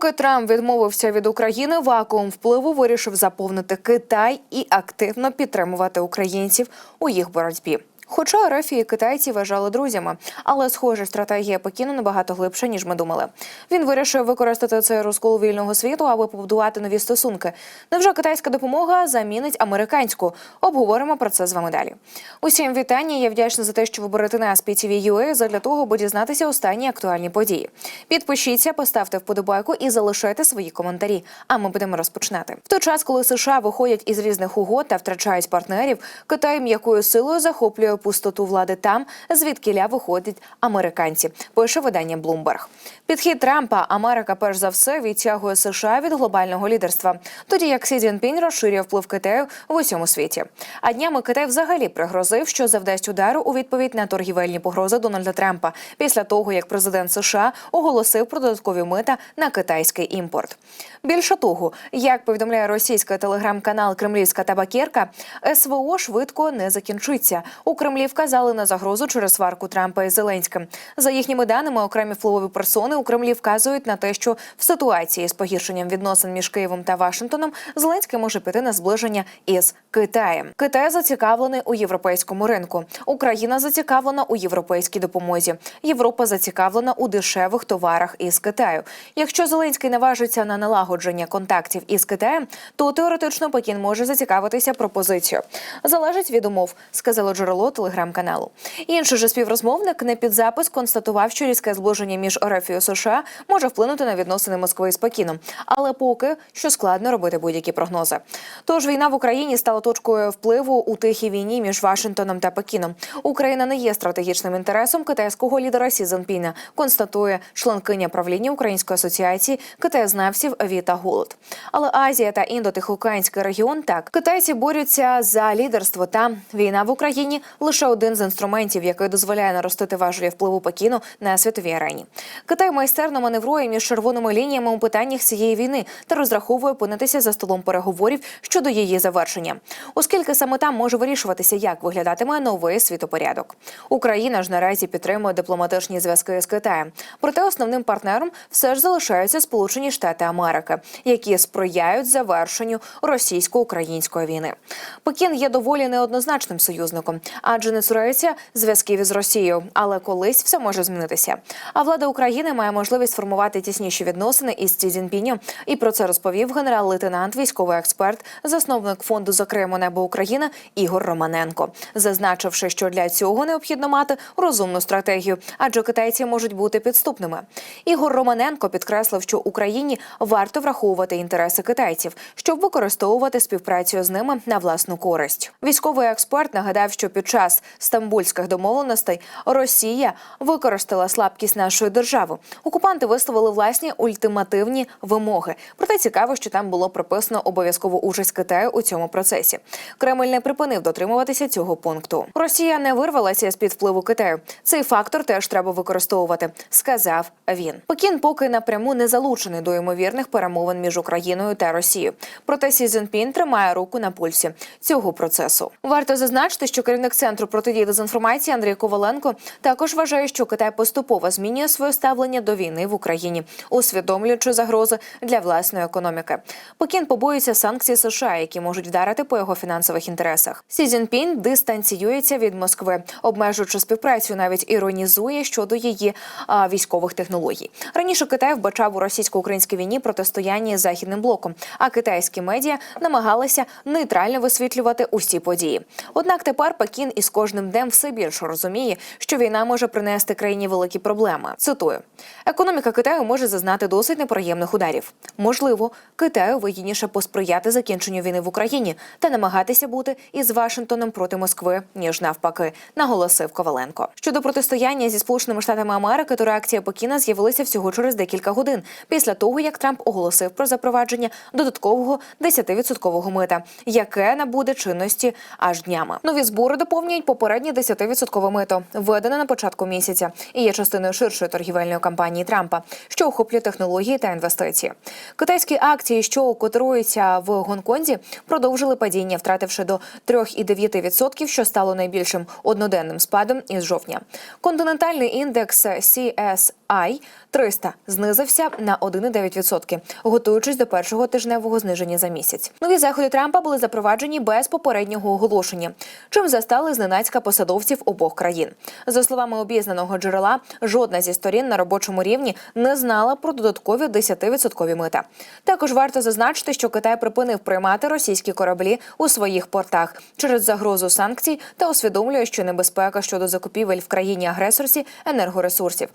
Поки Трамп відмовився від України, вакуум впливу вирішив заповнити Китай і активно підтримувати українців у їх боротьбі. Хоча РФ і китайці вважали друзями, але схоже, стратегія Пекіну набагато глибша, ніж ми думали. Він вирішив використати цей розкол вільного світу, аби побудувати нові стосунки. Невже китайська допомога замінить американську? Обговоримо про це з вами далі. Усім вітання. Я вдячна за те, що ви берете нас PTV.ua задля того, аби дізнатися останні актуальні події. Підпишіться, поставте вподобайку і залишайте свої коментарі. А ми будемо розпочинати. В той час, коли США виходять із різних угод та втрачають партнерів, Китай м'якою силою захоплює пустоту влади там, звідкиля виходять американці. Пише видання Bloomberg. Підхід Трампа Америка перш за все відтягує США від глобального лідерства, тоді як Сі Цзіньпінь розширює вплив Китаю в усьому світі. А днями Китай взагалі пригрозив, що завдасть удару у відповідь на торгівельні погрози Дональда Трампа після того, як президент США оголосив про додаткові мита на китайський імпорт. Більше того, як повідомляє російський телеграм-канал Кремлівська табакерка, СВО швидко не закінчиться. У Кремлі вказали на загрозу через сварку Трампа із Зеленським. За їхніми даними, окремі впливові персони у Кремлі вказують на те, що в ситуації з погіршенням відносин між Києвом та Вашингтоном Зеленський може піти на зближення із Китаєм. Китай зацікавлений у європейському ринку. Україна зацікавлена у європейській допомозі. Європа зацікавлена у дешевих товарах із Китаю. Якщо Зеленський наважиться на налагодження контактів із Китаєм, то теоретично Пекін може зацікавитися пропозицією. Залежить від умов, сказало джерело телеграм-каналу. Інший же співрозмовник не під запис констатував, що різке зближення між РФ і США може вплинути на відносини Москви з Пекіном, але поки що складно робити будь-які прогнози. Тож війна в Україні стала точкою впливу у тихій війні між Вашингтоном та Пекіном. Україна не є стратегічним інтересом китайського лідера Сі Цзіньпіна, констатує членкиня правління Української асоціації китаєзнавців Віта Голод. Але Азія та індотихоокеанський регіон так китайці борються за лідерство. Та війна в Україні лише один з інструментів, який дозволяє наростити важелі впливу Пекіну на світовій арені. Китай майстерно маневрує між червоними лініями у питаннях цієї війни та розраховує опинитися за столом переговорів щодо її завершення, оскільки саме там може вирішуватися, як виглядатиме новий світопорядок. Україна ж наразі підтримує дипломатичні зв'язки з Китаєм. Проте основним партнером все ж залишаються Сполучені Штати Америки, які сприяють завершенню російсько-української війни. Пекін є доволі неоднозначним союзником, адже не цурається зв'язків із Росією, але колись все може змінитися. А влада України має можливість формувати тісніші відносини із Сі Цзіньпінем. І про це розповів генерал-лейтенант, військовий експерт, засновник фонду «Закриємо небо України Ігор Романенко, зазначивши, що для цього необхідно мати розумну стратегію, адже китайці можуть бути підступними. Ігор Романенко підкреслив, що Україні варто враховувати інтереси китайців, щоб використовувати співпрацю з ними на власну користь. Військовий експерт нагадав, що під час стамбульських домовленостей Росія використала слабкість нашої держави. Окупанти висловили власні ультимативні вимоги. Проте цікаво, що там було прописано обов'язкову участь Китаю у цьому процесі. Кремль не припинив дотримуватися цього пункту. Росія не вирвалася з під впливу Китаю. Цей фактор теж треба використовувати, сказав він. Пекін поки напряму не залучений до ймовірних перемовин між Україною та Росією. Проте Сі Цзіньпін тримає руку на пульсі цього процесу. Варто зазначити, що керівник центру протидії дезінформації Андрій Коваленко також вважає, що Китай поступово змінює своє ставлення до війни в Україні, усвідомлюючи загрози для власної економіки. Пекін побоюється санкцій США, які можуть вдарити по його фінансових інтересах. Сі Цзіньпін дистанціюється від Москви, обмежуючи співпрацю, навіть іронізує щодо її а, військових технологій. Раніше Китай вбачав у російсько-українській війні протистояння з західним блоком, а китайські медіа намагалися нейтрально висвітлювати усі події. Однак тепер Пекін із кожним днем все більше розуміє, що війна може принести країні великі проблеми. Цитую: економіка Китаю може зазнати досить неприємних ударів. Можливо, Китаю вигідніше посприяти закінченню війни в Україні та намагатися бути із Вашингтоном проти Москви, ніж навпаки, наголосив Коваленко. Щодо протистояння зі сполученими штатами Америки, то реакція Пекіна з'явилася всього через декілька годин після того, як Трамп оголосив про запровадження додаткового 10-відсоткового мита, яке набуде чинності аж днями. Нові збори доповнюють попереднє 10-відсоткове мито, введене на початку місяця, і є частиною ширшої торгівельної кампанії Трампа, що охоплює технології та інвестиції. Китайські акції, що котируються в Гонконзі, продовжили падіння, втративши до 3,9%, що стало найбільшим одноденним спадом із жовтня. Континентальний індекс CSI CPI 300 знизився на 1,9%, готуючись до першого тижневого зниження за місяць. Нові заходи Трампа були запроваджені без попереднього оголошення, чим застали зненацька посадовців обох країн. За словами обізнаного джерела, жодна зі сторін на робочому рівні не знала про додаткові 10% мита. Також варто зазначити, що Китай припинив приймати російські кораблі у своїх портах через загрозу санкцій та усвідомлює, що небезпека щодо закупівель в країні агресорці енергоресурсів.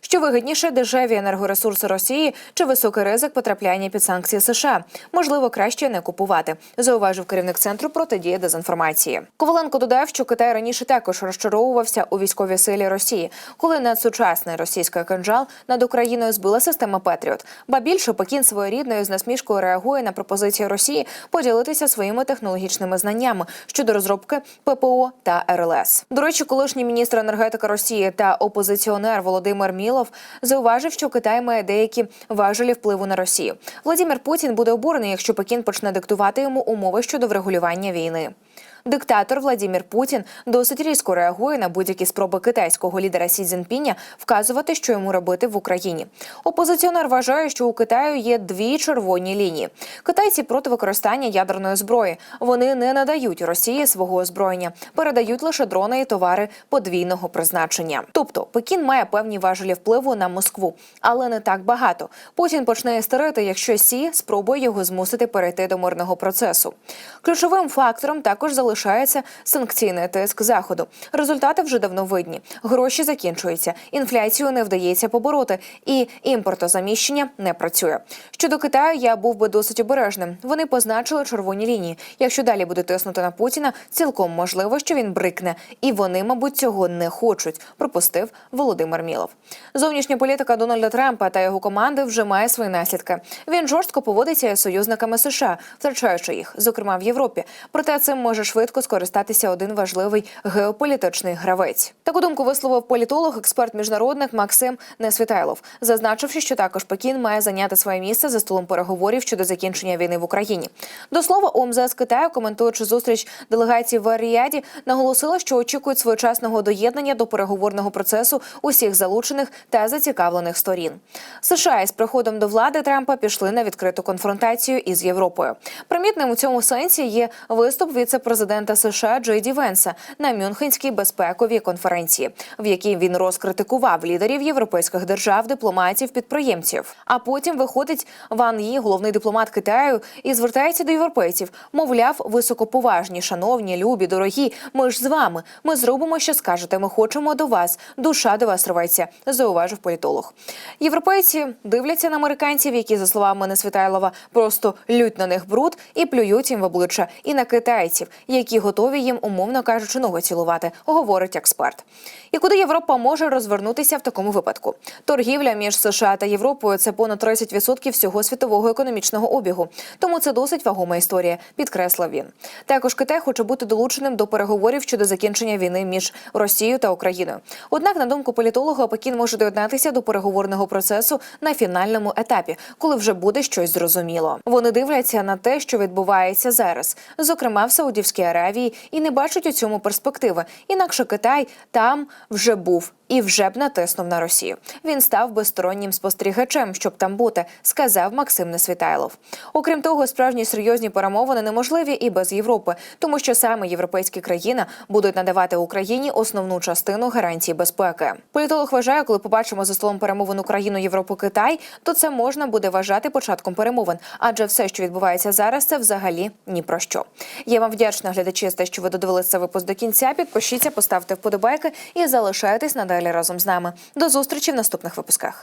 Що вигідніше, дешеві енергоресурси Росії чи високий ризик потрапляння під санкції США. Можливо, краще не купувати, зауважив керівник центру протидії дезінформації. Коваленко додав, що Китай раніше також розчаровувався у військовій силі Росії, коли надсучасний російський кинжал над Україною збила система Петріот. Ба більше Пекін своєрідною з насмішкою реагує на пропозиції Росії поділитися своїми технологічними знаннями щодо розробки ППО та РЛС. До речі, колишній міністр енергетики Росії та опозиціонер Володимир Мілов зауважив, що Китай має деякі важелі впливу на Росію. Владимир Путін буде обурений, якщо Пекін почне диктувати йому умови щодо врегулювання війни. Диктатор Владимир Путін досить різко реагує на будь-які спроби китайського лідера Сі Цзіньпіня вказувати, що йому робити в Україні. Опозиціонер вважає, що у Китаю є дві червоні лінії. Китайці проти використання ядерної зброї. Вони не надають Росії свого озброєння, передають лише дрони і товари подвійного призначення. Тобто Пекін має певні важелі впливу на Москву, але не так багато. Путін почне істерити, якщо Сі спробує його змусити перейти до мирного процесу. Ключовим фактором також залишається санкційний тиск заходу. Результати вже давно видні. Гроші закінчуються, інфляцію не вдається побороти, і імпортозаміщення не працює. Щодо Китаю, я був би досить обережним. Вони позначили червоні лінії. Якщо далі буде тиснути на Путіна, цілком можливо, що він брикне, і вони, мабуть, цього не хочуть. Пропустив Володимир Мілов. Зовнішня політика Дональда Трампа та його команди вже має свої наслідки. Він жорстко поводиться із союзниками США, втрачаючи їх, зокрема в Європі. Проте цим може швидко скористатися один важливий геополітичний гравець. Таку думку висловив політолог, експерт міжнародник Максим Несвітайлов, зазначивши, що також Пекін має зайняти своє місце за столом переговорів щодо закінчення війни в Україні. До слова, ОМЗС Китаю, коментуючи зустріч делегації в Аріаді, наголосила, що очікують своєчасного доєднання до переговорного процесу усіх залучених та зацікавлених сторін. США із приходом до влади Трампа пішли на відкриту конфронтацію із Європою. Примітним у цьому сенсі є виступ віце-президента США Джей Ді Венса на Мюнхенській безпековій конференції, в якій він розкритикував лідерів європейських держав, дипломатів, підприємців. А потім виходить Ван Ї, головний дипломат Китаю, і звертається до європейців. Мовляв, високоповажні, шановні, любі, дорогі. Ми ж з вами. Ми зробимо, що скажете. Ми хочемо до вас. Душа до вас рветься, зауважив політолог. Європейці дивляться на американців, які, за словами Несвітайлова, просто лють на них бруд і плюють їм в обличчя, і на китайців, які готові їм, умовно кажучи, ногу цілувати, говорить експерт. І куди Європа може розвернутися в такому випадку? Торгівля між США та Європою це понад 30% всього світового економічного обігу. Тому це досить вагома історія, підкреслив він. Також Китай хоче бути долученим до переговорів щодо закінчення війни між Росією та Україною. Однак, на думку політолога, Пекін може доєднатися до переговорного процесу на фінальному етапі, коли вже буде щось зрозуміло. Вони дивляться на те, що відбувається зараз, зокрема в Саудівській Аравії, і не бачать у цьому перспективи. Інакше Китай там вже був і вже б натиснув на Росію. Він став безстороннім спостерігачем, щоб там бути, сказав Максим Несвітайлов. Окрім того, справжні серйозні перемовини неможливі і без Європи, тому що саме європейські країни будуть надавати Україні основну частину гарантій безпеки. Політолог вважає, коли побачимо за столом перемовин Україну, Європу, Китай, то це можна буде вважати початком перемовин, адже все, що відбувається зараз, це взагалі ні про що. Я вам вдячна глядачі те, що ви додивилися цей випуск до кінця. Підпишіться, поставте вподобайки і залишайтесь надалі разом з нами. До зустрічі в наступних випусках.